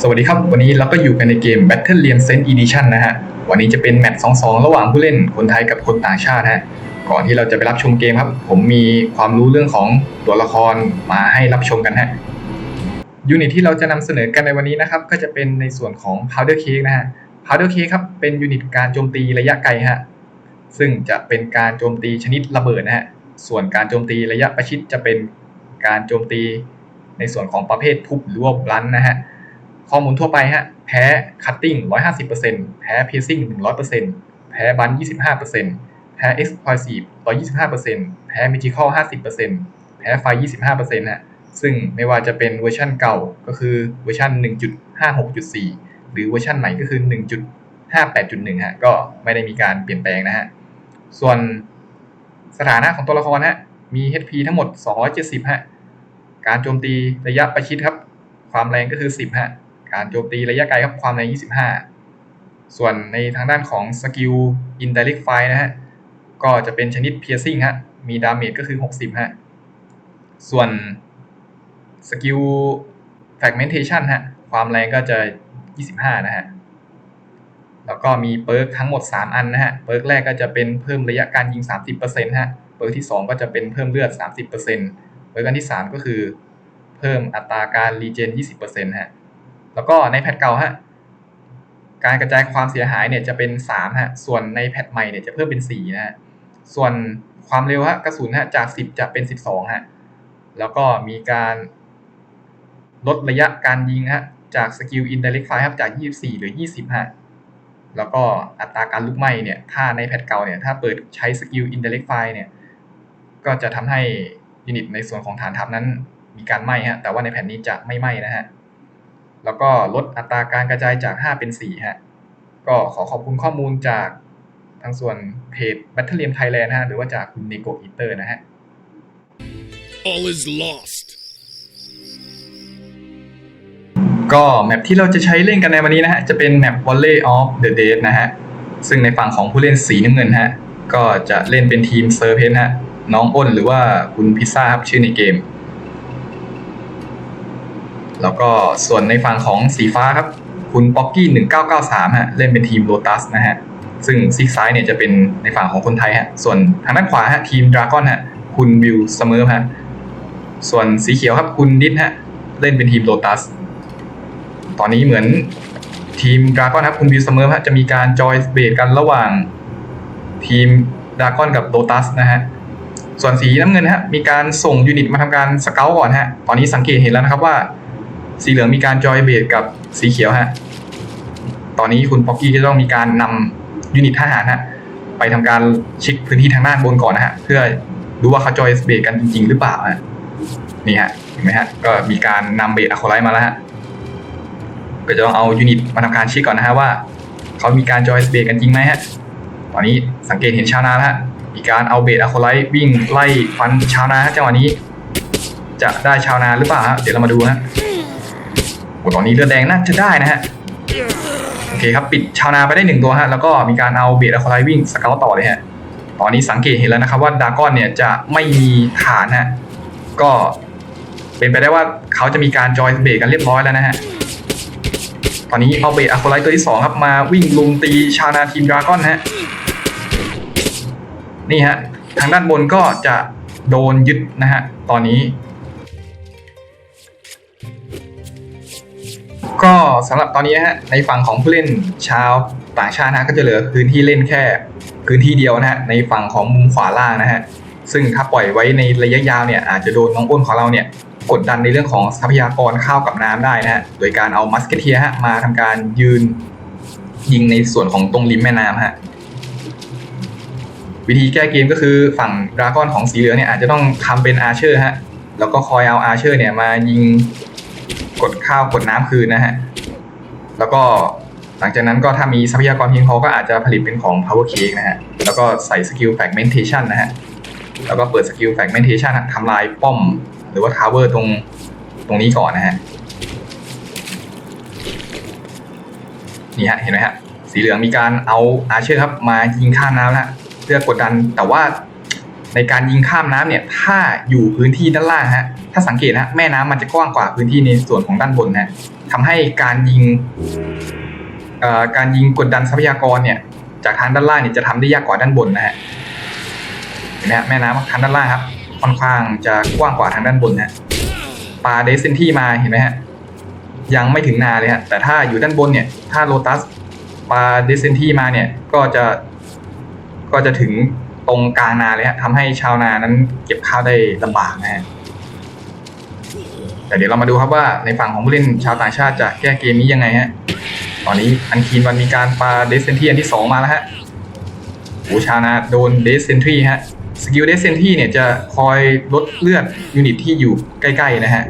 สวัสดีครับ วันนี้เราก็อยู่กันในเกม Battle Liam Sense Edition นะฮะ วันนี้จะเป็นแมตช์2-2 ระหว่างผู้เล่นคนไทยกับคนต่างชาติฮะ ก่อนที่เราจะไปรับชมเกมครับ ผมมีความรู้เรื่องของตัวละครมาให้รับชมกันฮะ ยูนิตที่เราจะนำเสนอกันในวันนี้นะครับ ก็จะเป็นในส่วนของ Powder Cake นะฮะ Powder Cake ครับ เป็นยูนิตการโจมตีระยะไกลฮะ ซึ่งจะเป็นการโจมตีชนิดระเบิดนะฮะ ส่วนการโจมตีระยะประชิดจะเป็นการโจมตีในส่วนของประเภททุบหรือว่าบลันนะฮะ ข้อมูลทั่วไปฮะ แพ้ cutting 150%แพ้ piercing 100%แพ้บัน25%แพ้ explosive 125%แพ้ magical 50%แพ้ไฟ25%ฮะ ซึ่งไม่ว่าจะเป็นเวอร์ชันเก่าก็คือเวอร์ชัน1.56.4หรือเวอร์ชันใหม่ก็คือ1.58.1ฮะ ก็ไม่ได้มีการเปลี่ยนแปลงนะฮะ ส่วนสถานะของตัวละครฮะ มี HP ทั้งหมด 270 ฮะ การโจมตีระยะประชิดครับ ความแรงก็คือ 10 ฮะ การโจมตีระยะไกลครับความแรง25 ส่วนในทางด้านของสกิล indirect fire นะฮะ ก็จะเป็นชนิด piercing ฮะ มีดาเมจก็คือ 60 ฮะ ส่วนสกิล fragmentation ฮะ ความแรงก็จะ 25 นะฮะ แล้วก็มีเปิร์กทั้งหมด 3 อันนะฮะ เปิร์กแรกก็จะเป็นเพิ่มระยะการยิง 30%ฮะ เปิร์กที่ 2 ก็จะเป็นเพิ่มเลือด 30%เปิร์กอันที่ 3 ก็คือเพิ่มอัตราการรีเจน 20%ฮะ แล้วก็ในแพทเก่าฮะการกระจายความเสียหายเนี่ยจะเป็น3ฮะส่วนในแพทใหม่เนี่ยจะเพิ่มเป็น4นะฮะส่วนความเร็วฮะกระสุนฮะจาก 10 จะเป็น 12ฮะแล้วก็มีการลดระยะการยิงฮะจากสกิล indirect fire ครับจาก 24 หรือ 20ฮะแล้วก็อัตราการลุกไหม้เนี่ยถ้าในแพทเก่าเนี่ยถ้าเปิดใช้สกิล indirect fire เนี่ยก็จะทำให้ยูนิตในส่วนของฐานทัพนั้นมีการไหม้ฮะแต่ว่าในแผ่นนี้จะไม่ไหม้นะฮะ แล้วก็ลดอัตราการกระจายจาก 5 เป็น 4 ฮะ ก็ขอขอบคุณข้อมูลจากทางส่วนเพจ Battalion Thailand นะฮะ หรือว่าจากคุณ Nego Eater นะฮะ All is lost. ก็แมปที่เราจะใช้เล่นกันในวันนี้นะฮะ จะเป็นแมป Volley of the Dead นะฮะ ซึ่งในฝั่งของผู้เล่นสีน้ำเงินฮะ ก็จะเล่นเป็นทีมเซอร์เพนฮะ น้องอ้นหรือว่าคุณพิซซ่าครับชื่อในเกม แล้วก็ส่วนในฝั่งของสีฟ้าครับ คุณป๊อกกี้ 1993 ฮะ เล่นเป็นทีมโ o ตัสนะฮะ ซึ่งซีกซ้ายเนี่ยจะเป็นในฝั่งของคนไทยฮะ ส่วนทางด้านขวาฮะทีมดราก้อนฮะ คุณวิวเสมอฮะ ส่วนสีเขียวครับคุณดิสฮะ เล่นเป็นทีมโ o ตัส ตอนนี้เหมือนทีมดราก้อนครับคุณวิวเสมอฮะ จะมีการจอยเบรกันระหว่างทีมดราก้อนกับโ o ตัสนะฮะส่วนสีน้ำเงินฮะมีการส่งยูนิตมาทำการสเกลก่อนฮะ ตอนนี้สังเกตเห็นแล้วนะครับว่า สีเหลืองมีการจอยเบรดกับสีเขียวฮะ ตอนนี้คุณป๊อกกี้จะต้องมีการนำยูนิตทหารฮะไปทำการเช็คพื้นที่ทางด้านบนก่อนนะฮะ เพื่อดูว่าเขาจอยเบรดกันจริง ๆ หรือเปล่าฮะนี่ฮะเห็นไหมฮะ ก็มีการนำเบรดอะโคไลมาแล้วฮะ ก็จะต้องเอายูนิตมาทำการเช็คก่อนนะฮะว่า เขามีการจอยเบรดกันจริงไหมฮะ ตอนนี้สังเกตเห็นชาวนาแล้วฮะมีการเอาเบรดอะโคไลวิ่งไล่ฟันชาวนาฮะจังหวะนี้ จะได้ชาวนาหรือเปล่าฮะเดี๋ยวเรามาดูฮะ โอ้ตอนนี้เลือดแดงน่าจะได้นะฮะโอเคครับปิดชาวนาไปได้หนึ่งตัวฮะแล้วก็มีการเอาเบรดอะคอไลวิ่งสเกลต่อเลยฮะตอนนี้สังเกตเห็นแล้วนะครับว่าดากอนเนี่ยจะไม่มีฐานฮะก็เป็นไปได้ว่าเขาจะมีการจอยเบรกกันเรียบร้อยแล้วนะฮะตอนนี้เอาเบรดอะคอไลตัวที่สองครับมาวิ่งลุมตีชาวนาทีมดาก้อนฮะนี่ฮะทางด้านบนก็จะโดนยึดนะฮะตอนนี้ ก็สำหรับตอนนี้นะฮะในฝั่งของผู้เล่นชาวต่างชาตินะก็จะเหลือพื้นที่เล่นแค่พื้นที่เดียวนะฮะในฝั่งของมุมขวาล่างนะฮะซึ่งถ้าปล่อยไว้ในระยะยาวเนี่ยอาจจะโดนน้องอ้นของเราเนี่ยกดดันในเรื่องของทรัพยากรข้าวกับน้ำได้นะฮะโดยการเอามัสเกเทียฮะมาทำการยืนยิงในส่วนของตรงริมแม่น้ำฮะวิธีแก้เกมก็คือฝั่งดราก้อนของสีเหลืองเนี่ยอาจจะต้องทำเป็นอาเชอร์ฮะแล้วก็คอยเอาอาเชอร์เนี่ยมายิง กดข้าวกดน้ำคืนนะฮะ แล้วก็หลังจากนั้นก็ถ้ามีทรัพยากรเพียงพอก็อาจจะผลิตเป็นของ power cake นะฮะ แล้วก็ใส่สกิล fragmentation นะฮะ แล้วก็เปิดสกิล fragmentation ทำลายป้อม หรือว่า tower ตรงตรงนี้ก่อนนะฮะ นี่ฮะ เห็นไหมฮะ สีเหลืองมีการเอาอาเชอร์ครับมายิงข้ามน้ำนะฮะเพื่อกดดัน แต่ว่า ในการยิงข้ามน้ำเนี่ยถ้าอยู่พื้นที่ด้านล่างฮะถ้าสังเกตนะแม่น้ำมันจะกว้างกว่าพื้นที่ในส่วนของด้านบนนะทำให้การยิงการยิงกดดันทรัพยากรเนี่ยจากทางด้านล่างเนี่ยจะทำได้ยากกว่าด้านบนนะฮะเห็นไหมฮะแม่น้ำทางด้านล่างครับค่อนข้างจะกว้างกว่าทางด้านบนนะฮะปลาเดซเซนที่มาเห็นไหมฮะยังไม่ถึงนาเลยฮะแต่ถ้าอยู่ด้านบนเนี่ย ถ้าโลตัสปลาเดซเซนที่มาเนี่ยก็จะก็จะถึง ตรงกลางนาเลยฮะทำให้ชาวนานั้นเก็บข้าวได้ลำบากนะฮะแต่เดี๋ยวเรามาดูครับว่าในฝั่งของผู้เล่นชาวต่างชาติจะแก้เกมนี้ยังไงฮะ ตอนนี้อันคีนวันมีการปาเดสเซนทีอันที่ 2 มาแล้วฮะโอชานาโดนเดสเซนทีฮะสกิลเดสเซนทีเนี่ยจะคอยลดเลือดยูนิตที่อยู่ใกล้ๆนะฮะ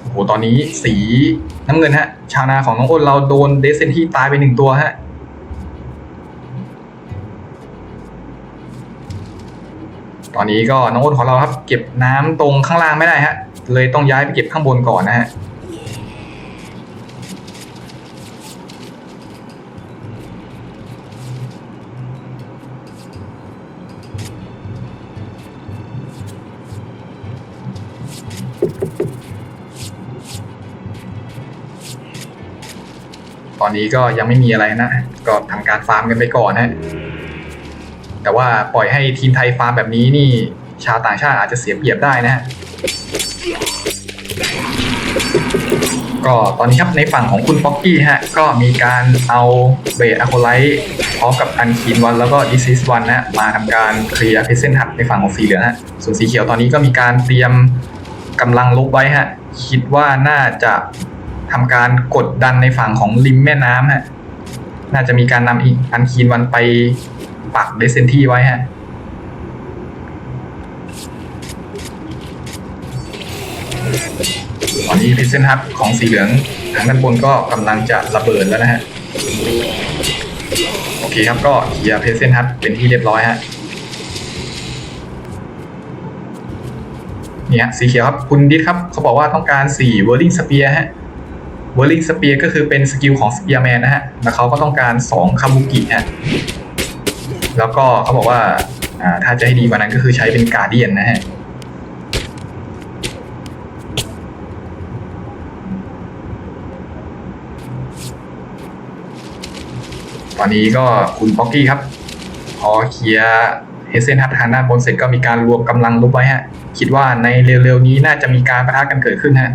โอ้โหตอนนี้สี น้ำเงินฮะ ชาวนาของน้องอ้นเราโดนเดซเซนที่ตายไปหนึ่งตัวฮะตอนนี้ก็น้องอ้นของเราครับ เก็บน้ำตรงข้างล่างไม่ได้ฮะ เลยต้องย้ายไปเก็บข้างบนก่อนนะฮะ อนนี้ก็ยังไม่มีอะไรนะ ก็ทำการฟาร์มกันไปก่อนนะแต่ว่าปล่อยให้ทีมไทยฟาร์มแบบนี้นี่ ชาวต่างชาติอาจจะเสียเปรียบได้นะฮะก็ตอนนี้ครับในฝั่งของคุณป๊อกกี้ฮะก็มีการเอาเบสอะโคไลท์พร้อมกับอันคีนวันแล้วก็ดิซิสวันนะมาทำการเคลียร์เพเซนทับในฝั่งของสีเหลืองฮะส่วนสีเขียวตอนนี้ก็มีการเตรียมกำลังลบไว้ฮะคิดว่าน่าจะ ทำการกดดันในฝั่งของริมแม่น้ำฮะ น่าจะมีการนำอีกอันคีนวันไปปักเดซเซนที่ไว้ฮะตอนนี้พิซเซนฮับของสีเหลืองทางด้านบนก็กำลังจะระเบิดแล้วนะฮะ โอเคครับก็เคลียร์เพซเซนฮับเป็นที่เรียบร้อยฮะนี่ฮะสีเขียวครับ คุณดิษครับ เขาบอกว่าต้องการ4เวอร์ลิงสเปียร์ฮะ เวอร์ลิงสเปียร์ก็คือเป็นสกิลของสเปียร์แมนนะฮะแล้วเขาก็ต้องการ2คาบุกิฮะแล้วก็เขาบอกว่าถ้าจะให้ดีกว่านั้นก็คือใช้เป็นการเดียนนะฮะตอนนี้ก็คุณป๊อกกี้ครับ พอเคลียร์เฮเซนฮัตทางด้าบนเสร็จก็มีการรวมกำลังลบไว้ฮะ คิดว่าในเร็วๆนี้น่าจะมีการประทะกันเกิดขึ้นฮะ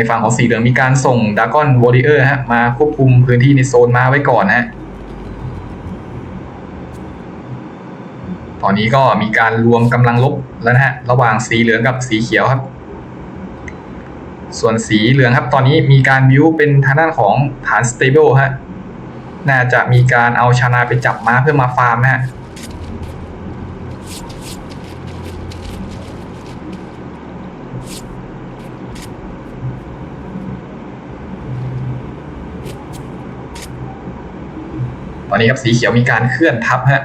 ในฝั่งของสีเหลืองมีการส่งดากอนวอริเออร์ฮะมาควบคุมพื้นที่ในโซนมาไว้ก่อนฮะตอนนี้ก็มีการรวมกำลังลบแล้วนะฮะระหว่างสีเหลืองกับสีเขียวครับ ส่วนสีเหลืองครับ ตอนนี้มีการบิวเป็นทางด้านของฐานสเตเบิลฮะน่าจะมีการเอาชานาไปจับม้าเพื่อมาฟาร์มนะฮะ อนนี้ครับสีเขียวมีการเคลื่อนทับฮะ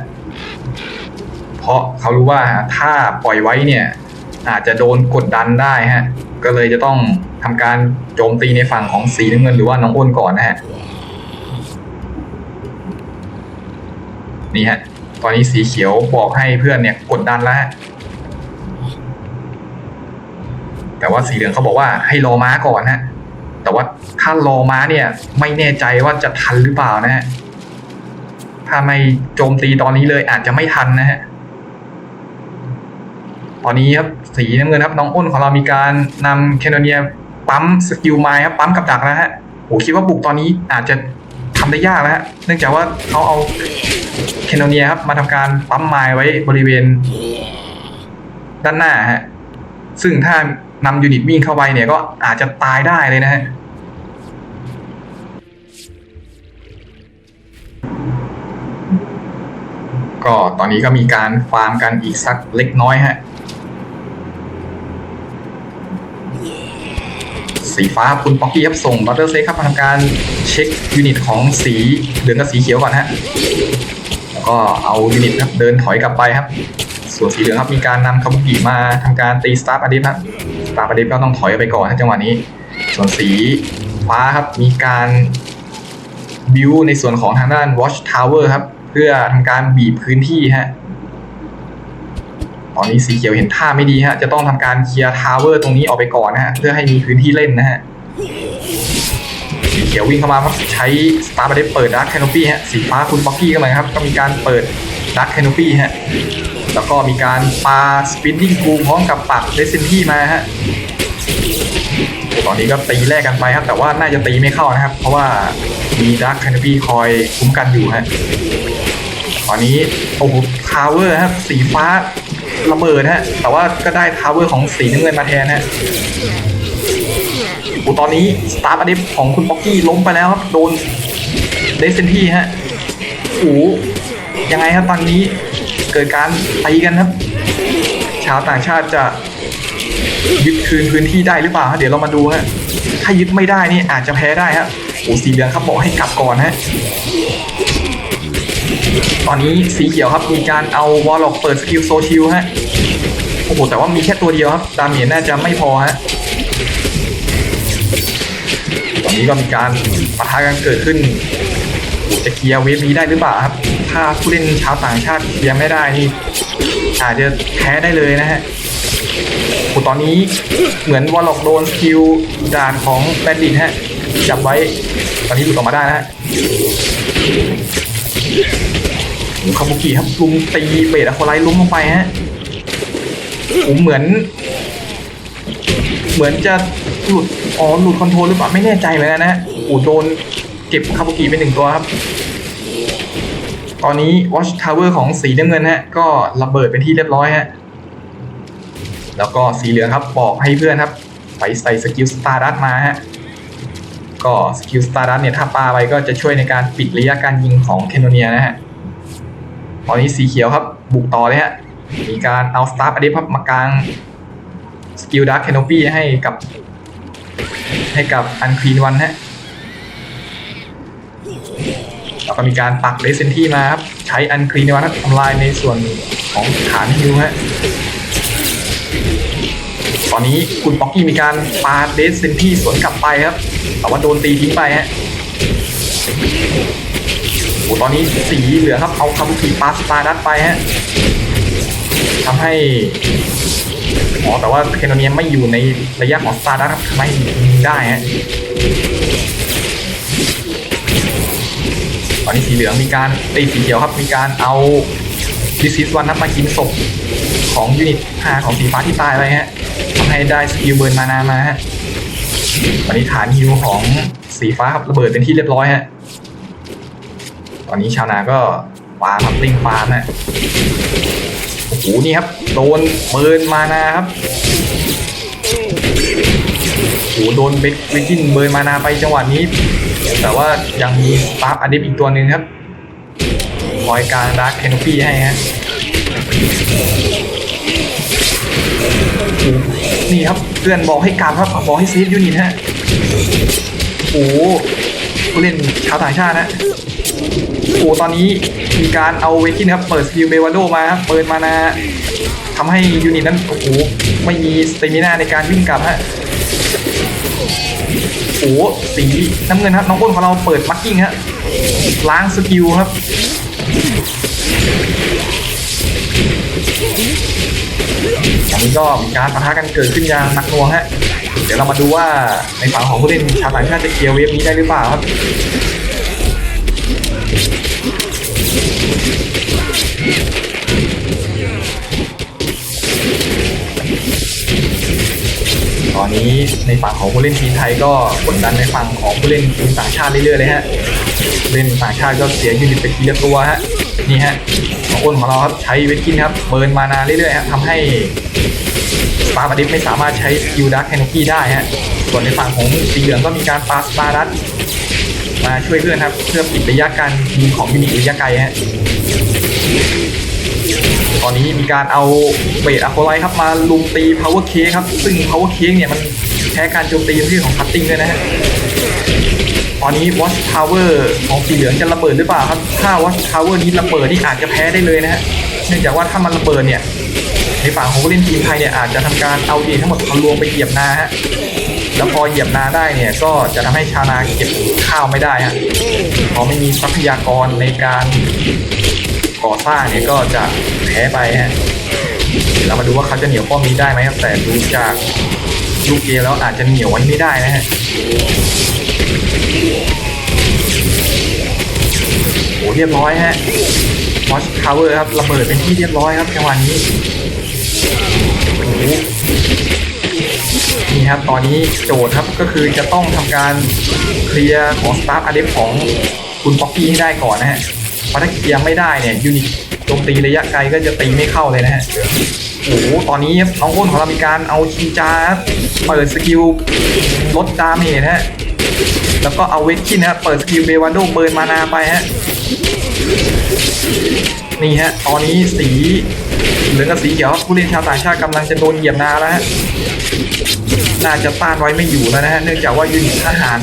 เพราะเขารู้ว่าถ้าปล่อยไว้เนี่ย อาจจะโดนกดดันได้ฮะก็เลยจะต้องทำการโจมตีในฝั่งของสีน้ำเงินหรือว่าน้องอ้นก่อนนะฮะนี่ฮะตอนนี้สีเขียวบอกให้เพื่อนเนี่ยกดดันแล้วฮะแต่ว่าสีเหลืองเขาบอกว่าให้รอม้าก่อนฮะแต่ว่าถ้ารอม้าเนี่ยไม่แน่ใจว่าจะทันหรือเปล่านะฮะ ถ้าไม่โจมตีตอนนี้เลยอาจจะไม่ทันนะฮะตอนนี้ครับสีน้ำเงินครับน้องอ้นของเรามีการนำแคนเนียปั๊มสกิลไม้ครับปั๊มกับดักแล้วฮะโอ้คิดว่าบุกตอนนี้อาจจะทำได้ยากแล้วฮะเนื่องจากว่าเขาเอาแคนเนียครับมาทำการปั๊มไม้ไว้บริเวณ ด้านหน้าฮะซึ่งถ้านำยูนิตวิ่งเข้าไปเนี่ยก็อาจจะตายได้เลยนะฮะ ก็ตอนนี้ก็มีการฟาร์มกันอีกสักเล็กน้อยฮะ สีฟ้าคุณป๊อกกี้ครับส่งบัตเตอร์เซครับทำการเช็คยูนิตของสีเหลืองกับสีเขียวก่อนฮะ แล้วก็เอายูนิตครับเดินถอยกลับไปครับ ส่วนสีเหลืองครับมีการนำคาบุกิมาทำการตีสตาร์ปอดิฟครับสตาร์ปอดิฟก็ต้องถอยไปก่อนนะจังหวะนี้ ส่วนสีฟ้าครับมีการบิวในส่วนของทางด้าน Watch Tower ครับ พื่อทำการบีบพื้นที่ฮะ ตอนนี้สีเขียวเห็นท่าไม่ดีฮะ จะต้องทำการเคลียร์ทาวเวอร์ตรงนี้ออกไปก่อนนะฮะ เพื่อให้มีพื้นที่เล่นนะฮะ สีเขียววิ่งเข้ามาครับใช้สตาร์บัตเปิดดักแคนโนปี้ฮะ สีฟ้าคุณบ็อกกี้กันเลยครับ ก็มีการเปิดดักแคนโนปี้ฮะ แล้วก็มีการปาสปินดิ้งกูพร้อมกับปักเดซเซนที่มาฮะ ตอนนี้ก็ตีแลกกันไปครับ แต่ว่าน่าจะตีไม่เข้านะครับ เพราะว่ามีดักแคนโนปี้คอยคุ้มกันอยู่ฮะ ตอนนี้โอ้โหทาวเวอร์ครับสีฟ้าระเบิดฮะ แต่ว่าก็ได้ทาวเวอร์ของสีน้ำเงินมาแทนฮะโอ้ตอนนี้สตาร์ประเดฟของคุณป๊อกกี้ล้มไปแล้วครับโดนเดซเซนที่ฮะโอ้ยังไงครับตอนนี้เกิดการตีกันครับ ชาวต่างชาติจะยึดคืนพื้นที่ได้หรือเปล่าฮะเดี๋ยวเรามาดูฮะถ้ายึดไม่ได้นี่อาจจะแพ้ได้ฮะโอ้สีเหลืองครับบอกให้กลับก่อนฮะ ตอนนี้สีเขียวครับมีการเอาวอลล็อกเปิดสกิลโซชิลฮะโอ้โหแต่ว่ามีแค่ตัวเดียวครับดาเมจน่าจะไม่พอฮะตอนนี้ก็มีการปะทะกันเกิดขึ้นจะเคลียร์เวฟนี้ได้หรือเปล่าครับ ถ้าผู้เล่นชาวต่างชาติเคลียร์ไม่ได้นี่อาจจะแพ้ได้เลยนะฮะโอ้ตอนนี้เหมือนวอลล็อกโดนสกิลด่านของแบนดิตฮะจับไว้ตอนนี้หลุดออกมาได้นะฮะ โอ้คาบุกิครับลุมตีเบสอะโคไลท์ล้มลงไปฮะผมเหมือน เหมือนจะหลุดอ๋อหลุดคอนโทรลหรือเปล่าไม่แน่ใจเหมือนกันนะฮะโอ้โดนเก็บคาบุกิไปหนึ่งตัวครับ ตอนนี้ Watch Tower ของสีน้ำเงินฮะ ก็ระเบิดเป็นที่เรียบร้อยฮะแล้วก็สีเหลืองครับบอกให้เพื่อนครับ ไปใส่สกิลสตาร์ดัตมาฮะ ก็สกิลสตาร์ดัตเนี่ยถ้าปาไปก็จะช่วยในการปิดระยะการยิงของเคนโนเนียนะฮะตอนนี้สีเขียวครับ บุกต่อเลยฮะ มีการเอาสตาร์อเดฟมากลางสกิลดักแคนโนปี้ให้กับ ให้กับอันควีนวันฮะแล้วก็มีการปักเลสเซนที่มาครับ ใช้อันคลีนวันทำลายในส่วนของฐานฮิวฮะ ตอนนี้คุณป๊อกกี้มีการปาเดสเซนที่สวนกลับไปครับ แต่ว่าโดนตีทิ้งไปฮะโอ้ตอนนี้สีเหลืองครับ เอาคาบุกิปาสตาร์ดัตไปฮะทำให้อ๋อแต่ว่าเคนโนเนียไม่อยู่ในระยะของสตาร์ดัตครับทำให้ยิงได้ฮะตอนนี้สีเหลืองมีการตีสีเขียวครับ มีการเอาดิซิสวันนับมากินศพของยูนิต5ของสีฟ้าที่ตายไปฮะ ให้ได้สกิลเบิร์นมานามาฮะตอนนี้ฐานฮิวของสีฟ้าครับระเบิดเป็นที่เรียบร้อยฮะ ตอนนี้ชาวนาก็ปาครับลิงปาร์นะโอ้โหนี่ครับโดนเบิร์นมานาครับโอ้โหโดนเบกเบกินเบิร์นมานาไปจังหวะนี้ แต่ว่ายังมีสตาร์ฟอดิฟอีกตัวหนึ่งครับคอยกางดาร์คแคนโนปี้ให้ฮะโอ้โห นี่ครับเพื่อนบอกให้กลับครับบอกให้เซฟยูนิตฮะโอ้โหผู้เล่นชาวต่างชาตินะโอ้ตอนนี้มีการเอาเวกินครับ เปิดสกิลเบวาโดมาครับเปิดมานาทำให้ยูนิตนั้นโอ้โหไม่มีสเตมินาในการวิ่งกลับฮะโอ้สีน้ำเงินครับน้องอ้นของเราเปิดมักกิ้งฮะล้างสกิลครับ อันนี้ก็มีการปะทะกันเกิดขึ้นอย่างหนักหน่วงฮะ เดี๋ยวเรามาดูว่าในฝั่งของผู้เล่นชาวต่างชาติจะเคลียร์เวฟนี้ได้หรือเปล่าครับตอนนี้ในฝั่งของผู้เล่นทีมไทยก็กดดันในฝั่งของผู้เล่นทีมต่างชาติเรื่อยๆเลยฮะเล่นต่างชาติก็เสียยูนิตไปทีละตัวฮะนี่ฮะ ของอ้นของเราครับใช้เวทกินครับเบิร์นมานาเรื่อยๆฮะทำให้สตาร์บัดิฟไม่สามารถใช้สกิลดักแคนกี้ได้ฮะส่วนในฝั่งของสีเหลืองก็มีการปาสตาร์ดัตมาช่วยเพื่อนครับเพื่อปิดระยะการยิงของยูนิระยะไกลฮะตอนนี้มีการเอาเบสอะโคไลท์ครับมาลุมตี power cake ครับซึ่ง power cake เนี่ยมันแพ้การโจมตีประเภทของคัตติ้งด้วยนะฮะ อนนี้ watch tower ของสีเหลืองจะระเบิดหรือเปล่าครับ ถ้า watch tower นี้ระเบิดนี่อาจจะแพ้ได้เลยนะฮะ เนื่องจากว่าถ้ามันระเบิดเนี่ย ในฝั่งของผู้เล่นทีมไทยเนี่ยอาจจะทำการเอาดีทั้งหมดเอารวมไปเหยียบนาฮะ แล้วพอเหยียบนาได้เนี่ยก็จะทำให้ชาวนาเก็บข้าวไม่ได้ฮะพอไม่มีทรัพยากรในการก่อสร้างเนี่ยก็จะแพ้ไปฮะเดี๋ยวเรามาดูว่าเขาจะเหนียวป้อมีได้ไหมครับแต่ดูจากลูกเกแล้วอาจจะเหนียวไว้ไม่ได้นะฮะ โอ้เรียบร้อยฮะมอสทาวเวอร์ครับระเบิดเป็นที่เรียบร้อยครับจังหวะนี้โอ้โหนี่ครับตอนนี้โจทย์ครับก็คือจะต้องทำการเคลียร์ของสตาร์อเดฟของคุณป๊อกกี้ให้ได้ก่อนนะฮะเพราะถ้าเคลียร์ไม่ได้เนี่ยยูนิตโจมตีระยะไกลก็จะตีไม่เข้าเลยนะฮะโอ้โหตอนนี้น้องอ้นของเรามีการเอาชินจาเปิดสกิลลดดาเมจฮะ แล้วก็เอาเวทคินนะเปิดสกิลเบวันโดเบิร์นมานาไปฮะนี่ฮะตอนนี้สีเหลืองกับสีเขียวผู้เล่นชาวต่างชาติกำลังจะโดนเหยียบนาแล้วฮะน่าจะต้านไว้ไม่อยู่แล้วนะฮะเนื่องจากว่ายูนิตทหาร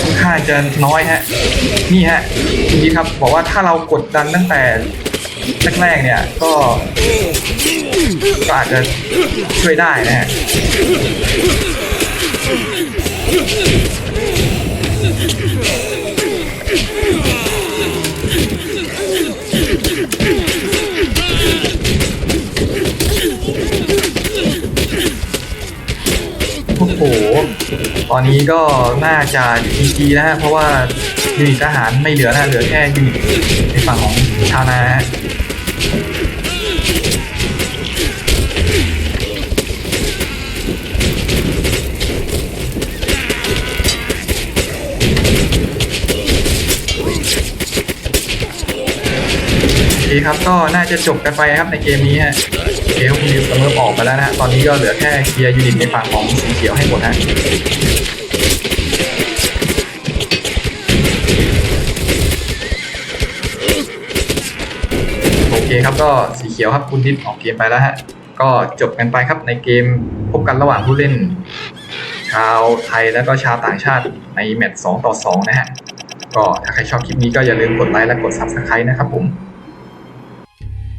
ค่อนข้างจะน้อยฮะนี่ฮะคุณดีครับบอกว่าถ้าเรากดดันตั้งแต่แรกๆเนี่ยก็ก็อาจจะช่วยได้นะฮะ อนนี้ก็น่าจะ GG นะฮะเพราะว่ายูนิตทหารไม่เหลือนะเหลือแค่ยูนิตในฝั่งของชาวนาฮะโอเคครับก็น่าจะจบกันไปครับในเกมนี้ฮะ เกมคุณดิวเสมอออกไปแล้วนะฮะตอนนี้ก็เหลือแค่เคลียร์ยูนิตในฝั่งของสีเขียวให้หมดฮะโอเคครับก็สีเขียวครับคุณดิฟออกเกมไปแล้วฮะก็จบกันไปครับในเกมพบกันระหว่างผู้เล่น ชาวไทยแล้วก็ชาวต่างชาติในแมตช์2ต่อ 2 นะฮะ ก็ถ้าใครชอบคลิปนี้ก็อย่าลืมกดไลค์และกด Subscribe นะครับผม